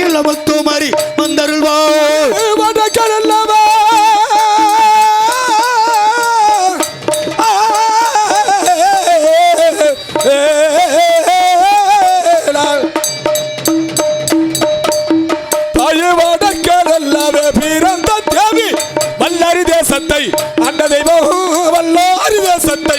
மயில் அமர்த்து மாறி வந்தருள்வா பிறந்த தேவி வல்லறி தேசத்தை அந்த தெய்வம் வல்லாரி தேசத்தை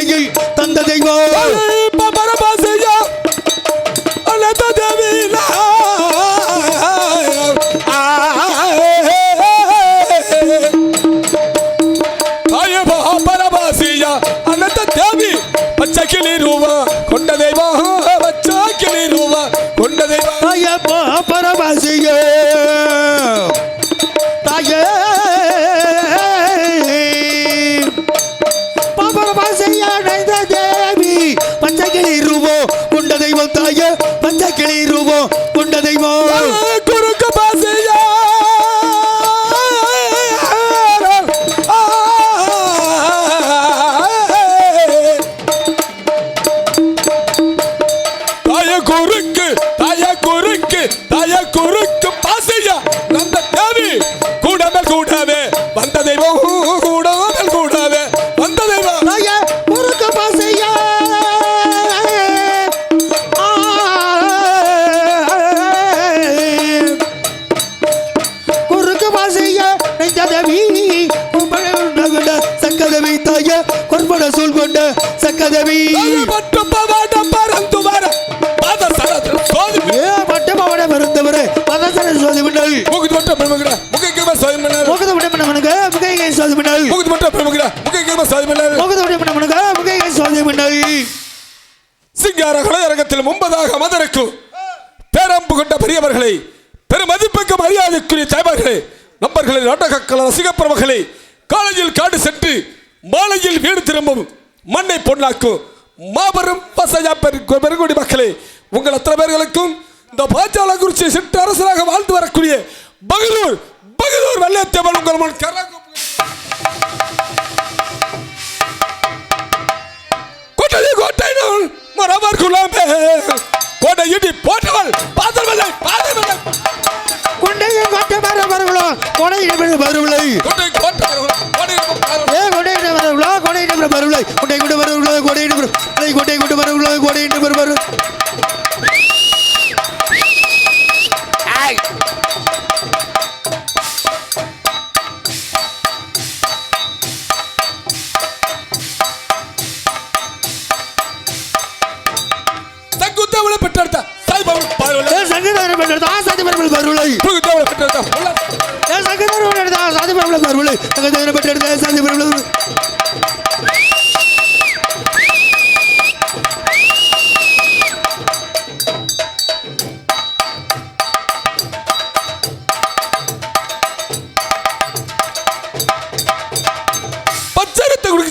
நண்பர்களே நாடகக்கலை ரசிக பிரபுகளை காலையில் காடு சென்று மாலையில் வீடு திரும்பும் மண்ணை பொன்னாக்கும் மாபெரும் பசையா பெருங்குடி மக்களே உங்கள் அத்தனை பேர்களுக்கும் இந்த பாஞ்சாலங்குறிச்சி சென்று அரசராக வாழ்ந்து வரக்கூடிய பகலூர் பகலூர் வல்லியத்தேவன் உங்கள் முன் கரங்கும் கொடையிடமிரு பருவிலை கொடையிடமிரு பருவிலை கொடை கொண்டு வருவிலை கொடையிடமிரு கொடை கொண்டு வருவிலை கொடை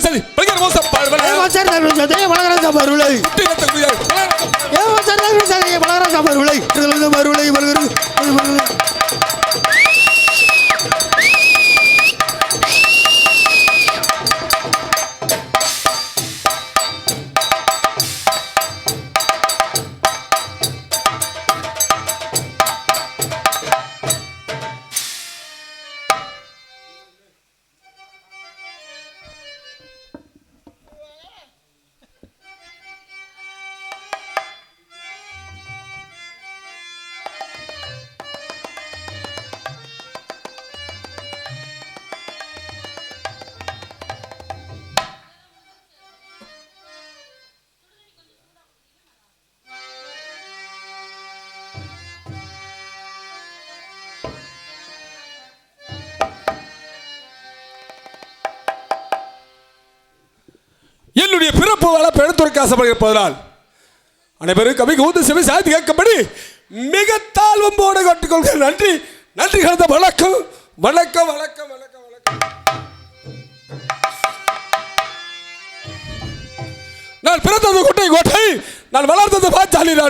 சரி பலகர மோசம் ஏ பாடுவல மச்சான் தருள் சதே வளகரச அருளை குட்டினத்தை குடியார் ஏ மச்சான் மருளை சதே வளகரச அருளை இதுல ஆசைப்படுகிறதால் அனைவரும் கவிக்கு கூந்து செவி சாய்த்து கேட்கும்படி மிக தாழ்வம்போடு கட்டுக்கொள்கிற நன்றி நன்றி கலந்த வணக்கம். வணக்கம் வணக்கம் வணக்கம் வணக்கம். நான் பிறந்தது கோட்டை கோட்டை நான் வளர்ந்தது பாச்சாலி நாடு.